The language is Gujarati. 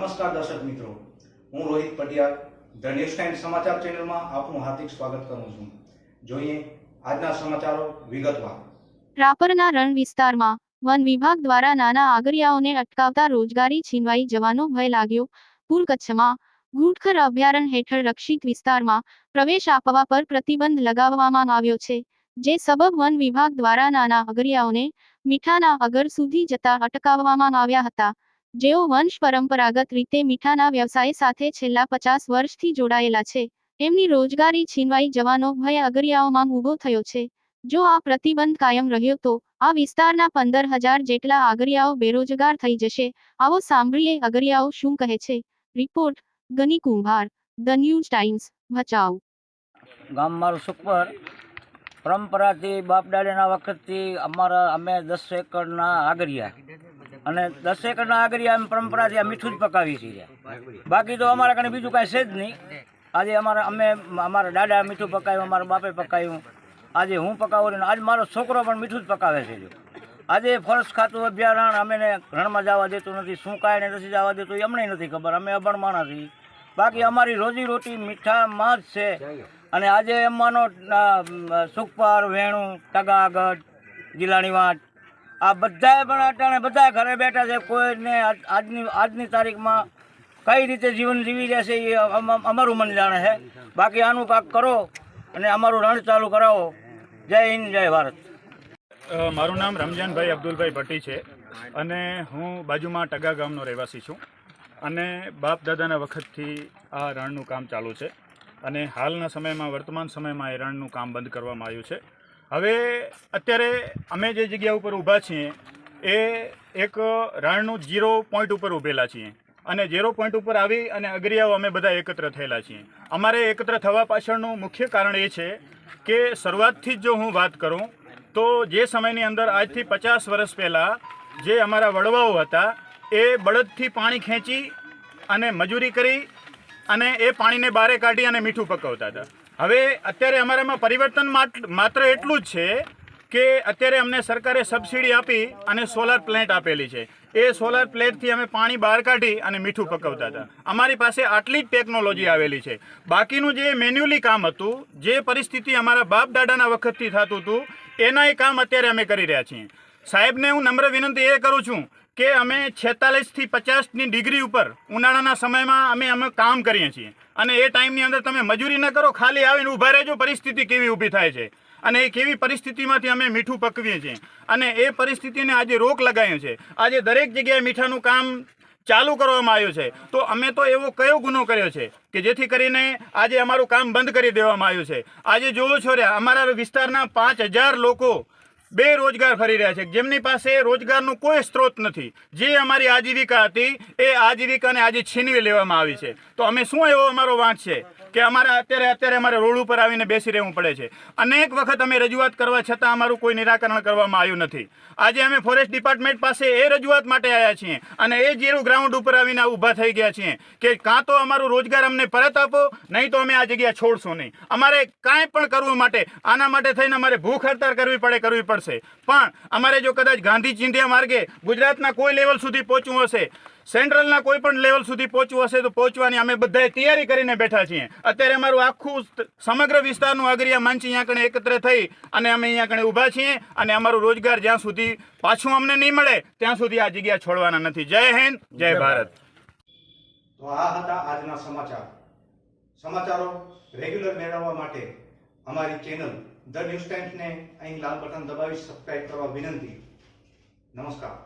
દર્શક મિત્રો. હું Rohit Patiyar the news time સમાચાર ચેનલમાં આપનું હાર્દિક સ્વાગત કરું છું. જોઈએ આજના સમાચારો વિગતવાર. રાપરના રણ વિસ્તારમાં વન વિભાગ દ્વારા નાના આગરિયાઓને અટકાવતા રોજગારી છીનવાઈ જવાનો ભય લાગ્યો. પૂર કચ્છમાં ઘૂટખર અભયારણ્ય હેઠળ રક્ષિત વિસ્તારમાં પ્રવેશ આપવા પર પ્રતિબંધ લગાવવામાં આવ્યો છે, જે સબબ વન વિભાગ દ્વારા નાના અગરિયાઓને મીઠાના અગર સુધી જતા અટકાવવામાં આવ્યા હતા. જેઓ વંશ પરંપરાગત રીતે મીઠાના વ્યવસાય સાથે છેલ્લા પચાસ વર્ષથી જોડાયેલા છે, એમની રોજગારી છીનવાઈ જવાનો ભય અગરિયાઓમાં ઊભો થયો છે. જો આ પ્રતિબંધ કાયમ રહ્યો તો, આ વિસ્તારના પંદર હજાર જેટલા આગરિયાઓ બેરોજગાર થઈ જશે. આવો સાંભળીએ અગરિયાઓ શું કહે છે. રિપોર્ટ, ગની કુંભાર, ધ ન્યૂઝ ટાઈમ્સ ભચાઉ. ગામ મારું સુખપર પરંપરાથી બાપ દાદાના વખતથી અમારા, અમે દસ એકરના આગરિયા અને દસ આગળ અમે પરંપરાથી આ મીઠું જ પકાવી છીએ બાકી તો અમારા કને બીજું કાંઈ છે જ નહીં. આજે અમારા, અમે, અમારા દાદા મીઠું પકાવ્યું અમારા બાપે પકાવ્યું આજે હું પકાવું ને આજ મારો છોકરો પણ મીઠું જ પકાવે છે જો. આજે ફરસ ખાતું અભ્યારણ અમે રણમાં જવા દેતું નથી, શું કાંઈ નથી જવા દેતું અમને નથી ખબર, અમે અભણ માણસ બાકી અમારી રોજી રોટી મીઠામાં જ છે. અને આજે એમાંનો સુખપાર, વેણું ટગાગઢ ગીલાણી વાટ આ બધાએ પણ અટાણે બધા ઘરે બેઠા છે. કોઈને આજની આજની તારીખમાં કઈ રીતે જીવન જીવી રહેશે એ અમ- અમ- અમારું મન જાણે છે. બાકી આનું પાક કરો અને અમારું રણ ચાલુ કરાવો. જય હિન્દ, જય ભારત. મારું નામ રમજાનભાઈ અબ્દુલભાઈ ભટ્ટી છે અને હું બાજુમાં ટગા ગામનો રહેવાસી છું અને બાપ દાદાના વખતથી આ રણનું કામ ચાલુ છે અને હાલના સમયમાં, વર્તમાન સમયમાં એ રણનું કામ બંધ કરવામાં આવ્યું છે. હવે અત્યારે અમે જે જગ્યા ઉપર ઊભા છીએ, એ એક રણનું જીરો પોઈન્ટ ઉપર ઊભેલા છીએ. અને ઝીરો પોઈન્ટ ઉપર આવી અને અગરિયાઓ અમે બધા એકત્ર થયેલા છીએ. અમારે એકત્ર થવા પાછળનું મુખ્ય કારણ એ છે કે શરૂઆતથી જ જો હું વાત કરું, તો જે સમયની અંદર આજથી પચાસ વર્ષ પહેલાં જે અમારા વડવાઓ હતા, એ બળદથી પાણી ખેંચી અને મજૂરી કરી અને એ પાણીને બારે કાઢી અને મીઠું પકવતા હતા. હવે અત્યારે અમારામાં પરિવર્તન માત્ર એટલું જ છે કે અત્યારે અમને સરકારે સબસિડી આપી અને સોલાર પ્લેટ આપેલી છે. એ સોલાર પ્લેટથી અમે પાણી બહાર કાઢી અને મીઠું પકવતા હતા. અમારી પાસે આટલી જ ટેકનોલોજી આવેલી છે. બાકીનું જે મેન્યુઅલી કામ હતું, જે પરિસ્થિતિ અમારા બાપ દાદાના વખતથી થતું હતું, એનાય કામ અત્યારે અમે કરી રહ્યા છીએ. સાહેબને હું નમ્ર વિનંતી એ કરું છું કે અમે છેતાલીસથી પચાસની ડિગ્રી ઉપર ઉનાળાના સમયમાં અમે અમે કામ કરીએ છીએ. અને એ ટાઈમની અંદર તમે મજૂરી ન કરો, ખાલી આવીને ઊભા રહેજો, પરિસ્થિતિ કેવી ઊભી થાય છે. અને એ કેવી પરિસ્થિતિમાંથી અમે મીઠું પકવીએ છીએ. અને એ પરિસ્થિતિને આજે રોક લગાવ્યો છે આજે દરેક જગ્યાએ મીઠાનું કામ ચાલુ કરવામાં આવ્યું છે. તો અમે તો એવો કયો ગુનો કર્યો છે કે જેથી કરીને આજે અમારું કામ બંધ કરી દેવામાં આવ્યું છે. આજે જોવો છો રે, અમારા વિસ્તારના પાંચ હજાર લોકો બેરોજગાર ફરી રહ્યા છે. જેમની પાસે રોજગારનો કોઈ સ્ત્રોત નથી. જે અમારી આજીવિકા હતી, એ આજીવિકાને આજે છીનવી લેવામાં આવી છે. તો અમે શું એવો અમારો વાંક છે? કે અમારે અત્યારે અત્યારે અમારે રોડ ઉપર આવીને બેસી રહેવું પડે છે. અનેક વખત અમે રજૂઆત કરવા છતાં અમારું કોઈ નિરાકરણ કરવામાં આવ્યું નથી. આજે અમે ફોરેસ્ટ ડિપાર્ટમેન્ટ પાસે એ રજૂઆત માટે આવ્યા છીએ અને એ જેરું ગ્રાઉન્ડ ઉપર આવીને ઊભા થઈ ગયા છીએ કે કાં તો અમારું રોજગાર અમને પરત આપો, નહીં તો અમે આ જગ્યા છોડશું નહીં. અમારે કાંઈ પણ કરવું માટે, આના માટે થઈને અમારે ભૂખ હડતાળ કરવી પડે, કરવી પડશે. પણ અમારે જો કદાચ ગાંધી ચિંધ્યા માર્ગે ગુજરાતના કોઈ લેવલ સુધી પહોંચવું હશે સેન્ટ્રલના કોઈ પણ લેવલ સુધી પહોંચવું હશે તો પહોંચવાની અમે બધાએ તૈયારી કરીને બેઠા છીએ. અત્યારે અમારું આખું સમગ્ર વિસ્તારનું આગરિયા મંચ અહીંયા કણે એકત્ર થઈ અને અમે અહીંયા કણે ઊભા છીએ અને અમારું રોજગાર જ્યાં સુધી પાછું અમને નહીં મળે ત્યાં સુધી આ જગ્યા છોડવાના નથી. જય હિન્દ જય ભારત. તો આ હતા આજના સમાચાર. સમાચારો રેગ્યુલર મેળવવા માટે અમારી ચેનલ ધ ન્યૂઝ ટાઈમ્સને અહીં લાલ બટન દબાવી સબસ્ક્રાઇબ કરવા વિનંતી. નમસ્કાર.